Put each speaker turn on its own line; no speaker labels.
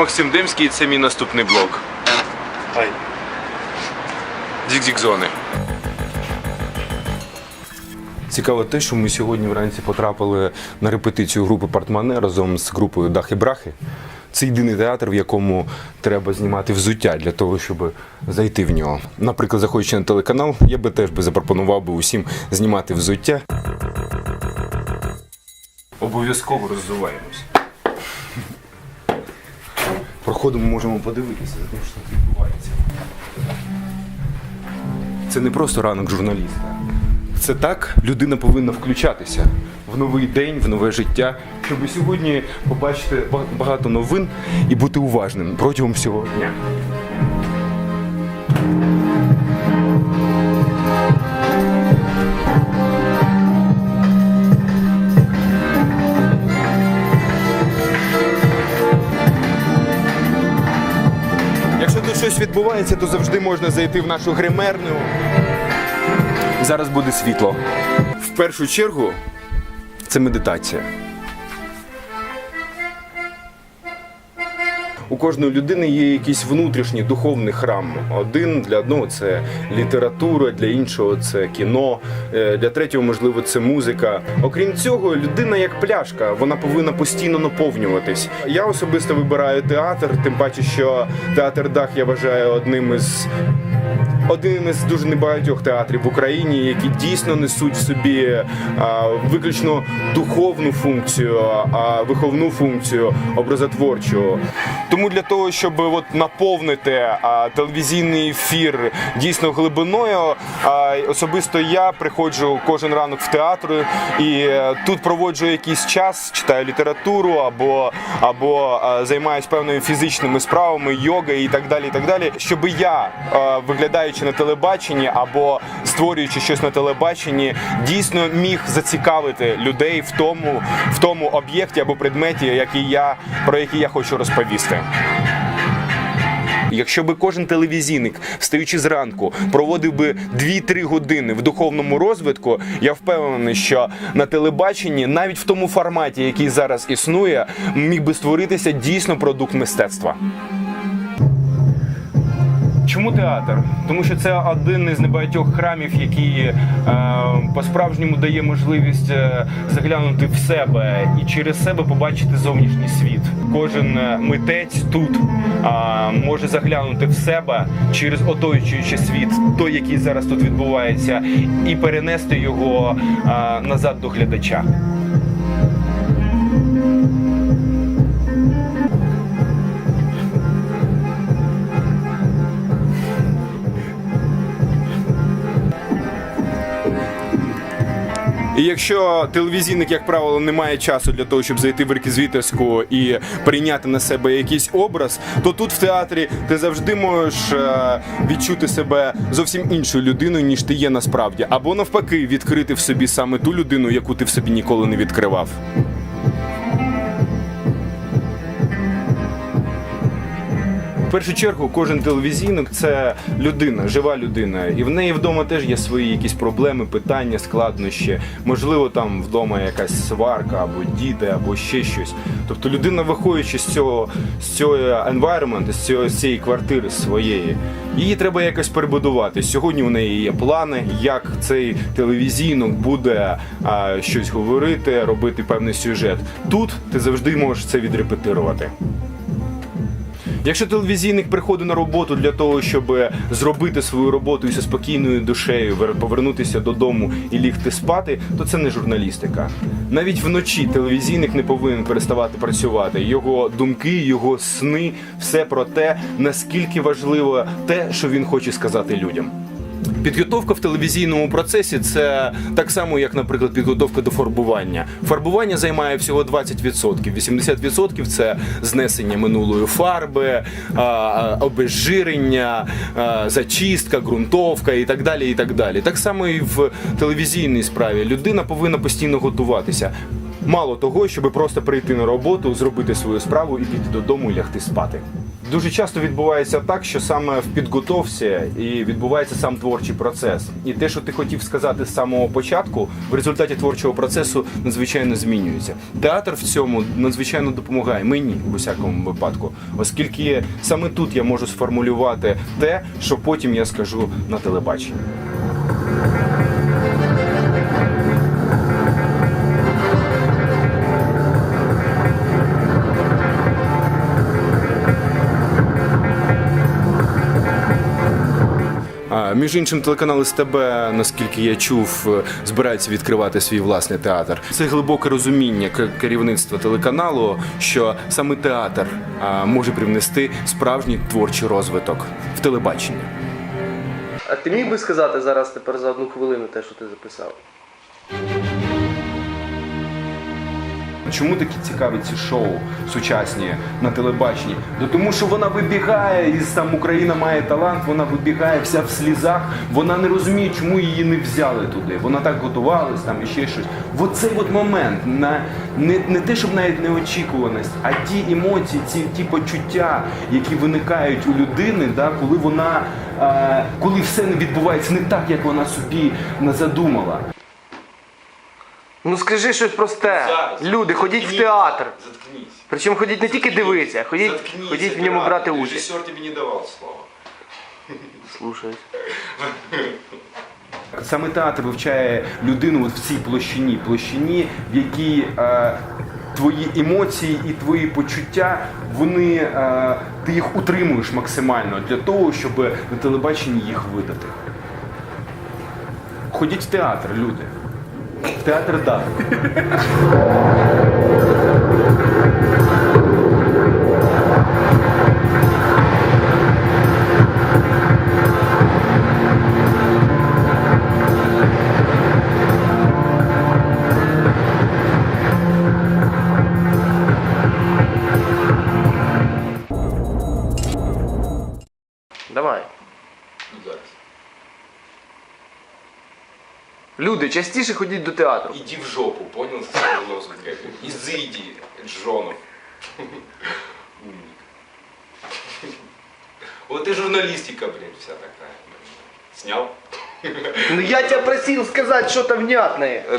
Максим Демський, і це мій наступний блог. Зік-зік-зони. Цікаво те, що ми сьогодні вранці потрапили на репетицію групи Портмане разом з групою Дахи Брахи. Це єдиний театр, в якому треба знімати взуття для того, щоб зайти в нього. Наприклад, заходячи на телеканал, я би теж би запропонував би усім знімати взуття. Обов'язково розвиваємось. Проходимо, можемо подивитися, що тут відбувається. Це не просто ранок журналіста. Це так людина повинна включатися в новий день, в нове життя, щоб сьогодні побачити багато новин і бути уважним протягом всього дня. Щось відбувається, то завжди можна зайти в нашу гримерню. Зараз буде світло. В першу чергу це медитація. У кожної людини є якийсь внутрішній духовний храм. Один для одного це література, для іншого це кіно, е, для третього, можливо, це музика. Окрім цього, людина як пляшка, вона повинна постійно наповнюватись. Я особисто вибираю театр, тим паче, що театр Дах я вважаю одним із один із дуже небагатьох театрів в Україні, які дійсно несуть в собі а, виключно духовну функцію, а виховну функцію образотворчу. Тому для того, щоб от наповнити а, телевізійний ефір дійсно глибиною, а, особисто я приходжу кожен ранок в театр і е, тут проводжу якийсь час, читаю літературу або, або а, займаюсь певними фізичними справами, йога і так далі. І так далі, щоб я, е, виглядаючи на телебаченні або створюючи щось на телебаченні, дійсно міг зацікавити людей в тому, в тому об'єкті або предметі, який я про який я хочу розповісти. Якщо би кожен телевізійник, встаючи зранку, проводив би 2-3 години в духовному розвитку, я впевнений, що на телебаченні, навіть в тому форматі, який зараз існує, міг би створитися дійсно продукт мистецтва. Чому театр? Тому що це один із небагатьох храмів, який е, по-справжньому дає можливість е, заглянути в себе і через себе побачити зовнішній світ. Кожен е, митець тут може заглянути в себе через оточуючий світ, той, який зараз тут відбувається, і перенести його назад до глядача. І якщо телевізійник, як правило, не має часу для того, щоб зайти в реквізиторську і прийняти на себе якийсь образ, то тут в театрі ти завжди можеш е, відчути себе зовсім іншою людиною, ніж ти є насправді, або навпаки, відкрити в собі саме ту людину, яку ти в собі ніколи не відкривав. В першу чергу кожен телевізійник це людина, жива людина, і в неї вдома теж є свої якісь проблеми, питання, складнощі. Можливо, там вдома якась сварка, або діти, або ще щось. Тобто людина, виходячи з цього з цього environment, з цього з цієї квартири своєї, її треба якось перебудувати. Сьогодні у неї є плани, як цей телевізійник буде а, щось говорити, робити певний сюжет. Тут ти завжди можеш це відрепетирувати. Якщо телевізійник приходить на роботу для того, щоб зробити свою роботу і зі спокійною душею вер- повернутися додому і лігти спати, то це не журналістика. Навіть вночі телевізійник не повинен переставати працювати. Його думки, його сни, все про те, наскільки важливо те, що він хоче сказати людям. Підготовка в телевізійному процесі це так само, як, наприклад, підготовка до фарбування. Фарбування займає всього 20%. 80% це знесення минулої фарби, обезжирення, зачистка, ґрунтовка і так далі. І так далі. Так само і в телевізійній справі. Людина повинна постійно готуватися. Мало того, щоб просто прийти на роботу, зробити свою справу і піти додому і лягти спати. Дуже часто відбувається так, що саме в підготовці і відбувається сам творчий процес. І те, що ти хотів сказати з самого початку, в результаті творчого процесу надзвичайно змінюється. Театр в цьому надзвичайно допомагає мені в усякому випадку, оскільки саме тут я можу сформулювати те, що потім я скажу на телебаченні. Між іншим, телеканал СТБ, наскільки я чув, е, збирається відкривати свій власний театр. Це глибоке розуміння керівництва телеканалу, що саме театр може привнести справжній творчий розвиток в телебаченні.
А ти міг би сказати зараз тепер за одну хвилину те, що ти записав?
Чому такі цікаві ці шоу сучасні на телебаченні? Ну тому що вона вибігає із там Україна має талант, вона вибігає вся в слізах. Вона не розуміє, чому її не взяли туди. Вона так готувалась там і ще щось. Оцей от момент на не, не те, щоб навіть неочікуваність, а ті емоції, ці ті почуття, які виникають у людини, да, коли вона е, коли все не відбувається не так, як вона собі не задумала.
Ну скажи щось просте. Люди, ходіть в театр.
Заткнись.
Причому ходіть не тільки дивитися, а ходіть,
Заткнись,
ходіть в ньому брати участь.
Режиссер тебе не давал слова.
Слушай.
Саме театр вивчає людину от в цій площині, площині, в якій е, твої емоції і твої почуття, вони е, ти їх утримуєш максимально для того, щоб на телебаченні їх видати. Ходіть в театр, люди. Театр да.
Люди, частіше ходіть до театру.
Иди в жопу, понял, с этим лозунгом? Изыди, Джонов. Вот и журналистика, блин, вся такая. Снял?
Ну я тебя просил сказать что-то внятное.
Да.